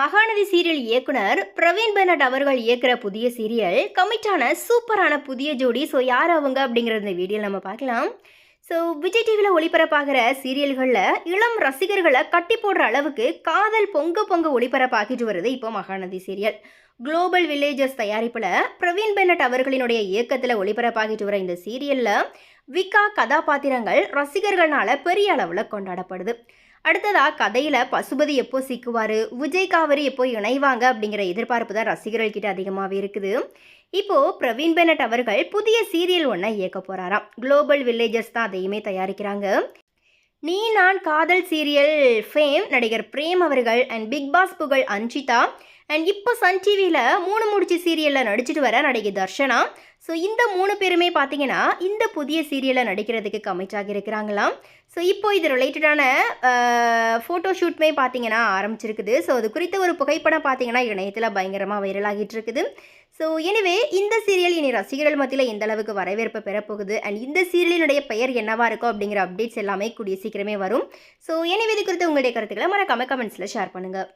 Mahanadi serial இயக்குனர் Praveen Bennett அவர்கள் இயக்குற புதிய சீரியல் கமிட்டான சூப்பரான புதிய ஜோடி. ஸோ யார் அவங்க அப்படிங்கிற இந்த வீடியோ நம்ம பார்க்கலாம். ஸோ விஜய் டிவியில் ஒளிபரப்பாகிற சீரியல்களில் இளம் ரசிகர்களை கட்டி போடுற அளவுக்கு காதல் பொங்க பொங்க ஒளிபரப்பாகிட்டு வருது இப்போ மகாநதி சீரியல். குளோபல் வில்லேஜஸ் தயாரிப்பில் பிரவீன் பெனட் அவர்களினுடைய இயக்கத்தில் ஒளிபரப்பாகிட்டு வர இந்த சீரியலில் விகா கதாபாத்திரங்கள் ரசிகர்களால் பெரிய அளவில் கொண்டாடப்படுது. அடுத்ததா கதையில பசுபதி எப்போ சிக்குவாரு விஜய் காவிரி எப்போ இணைவாங்க அப்படிங்கிற எதிர்பார்ப்பு தான் ரசிகர்கள் கிட்ட அதிகமாகவே இருக்குது. இப்போ பிரவீன் பெனட் அவர்கள் புதிய சீரியல் ஒன்றை இயக்க போறாராம். குளோபல் வில்லேஜஸ் தான் அதையுமே தயாரிக்கிறாங்க. நீ நான் காதல் சீரியல் ஃபேம் நடிகர் பிரேம் அவர்கள் அண்ட் பிக் பாஸ் புகழ் அஞ்சிதா. அண்ட் இப்போ சன் டிவியில் மூணு முடிச்சு சீரியலில் நடிச்சிட்டு வர நடிகை தர்ஷனா. ஸோ இந்த மூணு பேருமே பார்த்தீங்கன்னா இந்த புதிய சீரியலில் நடிக்கிறதுக்கு கமிட் ஆகியிருக்கிறாங்களாம் ஸோ இப்போ இது ரிலேட்டடான ஃபோட்டோ ஷூட்மே பார்த்தீங்கன்னா ஆரம்பிச்சிருக்குது. ஸோ அது குறித்த ஒரு புகைப்படம் பார்த்தீங்கன்னா இணையத்தில் பயங்கரமாக வைரல் ஆகிட்டு இருக்குது. ஸோ எனவே இந்த சீரியல் இனி ரசிகர்கள் மத்தியில் எந்த அளவுக்கு வரவேற்பு பெறப்போகுது? அண்ட் இந்த சீரியலினுடைய பெயர் என்னவா இருக்கும் அப்படிங்கிற அப்டேட்ஸ் எல்லாமே கூடிய சீக்கிரமே வரும். ஸோ எனவே இது குறித்து உங்களுடைய கருத்துக்களை மறக்காம கமெண்ட்ஸில் ஷேர் பண்ணுங்கள்